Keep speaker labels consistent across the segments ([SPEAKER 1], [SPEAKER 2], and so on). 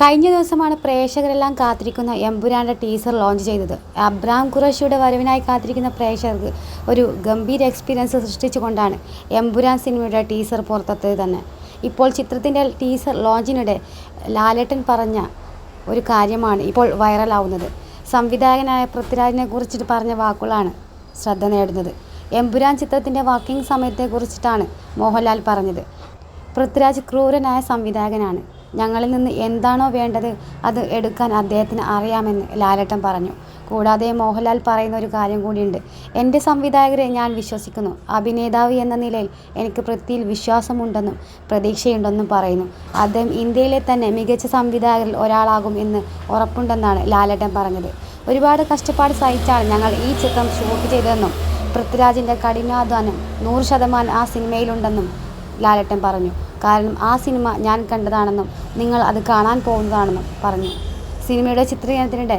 [SPEAKER 1] കഴിഞ്ഞ ദിവസമാണ് പ്രേക്ഷകരെല്ലാം കാത്തിരിക്കുന്ന എംപുരാന്റെ ടീസർ ലോഞ്ച് ചെയ്തത്. അബ്രാം ഖുറഷിയുടെ വരവിനായി കാത്തിരിക്കുന്ന പ്രേക്ഷകർക്ക് ഒരു ഗംഭീര എക്സ്പീരിയൻസ് സൃഷ്ടിച്ചുകൊണ്ടാണ് എമ്പുരാൻ സിനിമയുടെ ടീസർ പുറത്തെത്തിയത് തന്നെ. ഇപ്പോൾ ചിത്രത്തിന്റെ ടീസർ ലോഞ്ചിനിടെ ലാലേട്ടൻ പറഞ്ഞ ഒരു കാര്യമാണ് ഇപ്പോൾ വൈറലാവുന്നത്. സംവിധായകനായ പൃഥ്വിരാജിനെ കുറിച്ചിട്ട് പറഞ്ഞ വാക്കുകളാണ് ശ്രദ്ധ നേടുന്നത്. എമ്പുരാൻ ചിത്രത്തിന്റെ വർക്കിംഗ് സമയത്തെക്കുറിച്ചിട്ടാണ് മോഹൻലാൽ പറഞ്ഞത്. പൃഥ്വിരാജ് ക്രൂരനായ സംവിധായകനാണ്. ഞങ്ങളിൽ നിന്ന് എന്താണോ വേണ്ടത് അത് എടുക്കാൻ അദ്ദേഹത്തിന് അറിയാമെന്ന് ലാലേട്ടൻ പറഞ്ഞു. കൂടാതെ മോഹൻലാൽ പറയുന്ന ഒരു കാര്യം കൂടിയുണ്ട്. എന്റെ സംവിധായകരെ ഞാൻ വിശ്വസിക്കുന്നു. അഭിനേതാവ് എന്ന നിലയിൽ എനിക്ക് പൃഥ്വിയിൽ വിശ്വാസമുണ്ടെന്നും പ്രതീക്ഷയുണ്ടെന്നും പറയുന്നു. അദ്ദേഹം ഇന്ത്യയിലെ തന്നെ മികച്ച സംവിധായകരിൽ ഒരാളാകും എന്ന് ഉറപ്പുണ്ടെന്നാണ് ലാലേട്ടൻ പറഞ്ഞത്. ഒരുപാട് കഷ്ടപ്പാട് സഹിച്ചാണ് ഞങ്ങൾ ഈ ചിത്രം ഷൂട്ട് ചെയ്തതെന്നും പൃഥ്വിരാജിന്റെ കഠിനാധ്വാനം നൂറ് ശതമാനം ആ സിനിമയിലുണ്ടെന്നും ലാലേട്ടൻ പറഞ്ഞു. കാരണം ആ സിനിമ ഞാൻ കണ്ടതാണെന്നും നിങ്ങൾ അത് കാണാൻ പോകുന്നതാണെന്നും പറഞ്ഞു. സിനിമയുടെ ചിത്രീകരണത്തിനിടെ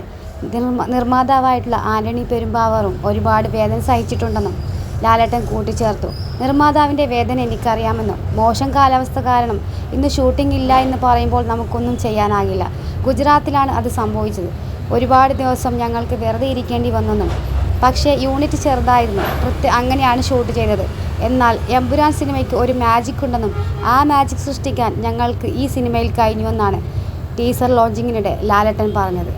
[SPEAKER 1] നിർമ്മാതാവായിട്ടുള്ള ആന്റണി പെരുമ്പാവറും ഒരുപാട് വേദന സഹിച്ചിട്ടുണ്ടെന്നും ലാലേട്ടൻ കൂട്ടിച്ചേർത്തു. നിർമ്മാതാവിന്റെ വേദന എനിക്കറിയാമെന്നും മോശം കാലാവസ്ഥ കാരണം ഇന്ന് ഷൂട്ടിംഗ് ഇല്ല എന്ന് പറയുമ്പോൾ നമുക്കൊന്നും ചെയ്യാനാകില്ല. ഗുജറാത്തിലാണ് അത് സംഭവിച്ചത്. ഒരുപാട് ദിവസം ഞങ്ങൾക്ക് വെറുതെ ഇരിക്കേണ്ടി വന്നെന്നും പക്ഷേ യൂണിറ്റ് ചെറുതായിരുന്നു. കൃത്യ അങ്ങനെയാണ് ഷൂട്ട് ചെയ്തത്. എന്നാൽ എമ്പുരാൻ സിനിമയ്ക്ക് ഒരു മാജിക് ഉണ്ടെന്നും ആ മാജിക് സൃഷ്ടിക്കാൻ ഞങ്ങൾക്ക് ഈ സിനിമയിൽ കഴിഞ്ഞുവെന്നാണ് ടീസർ ലോഞ്ചിങ്ങിനിടെ ലാലട്ടൻ പറഞ്ഞത്.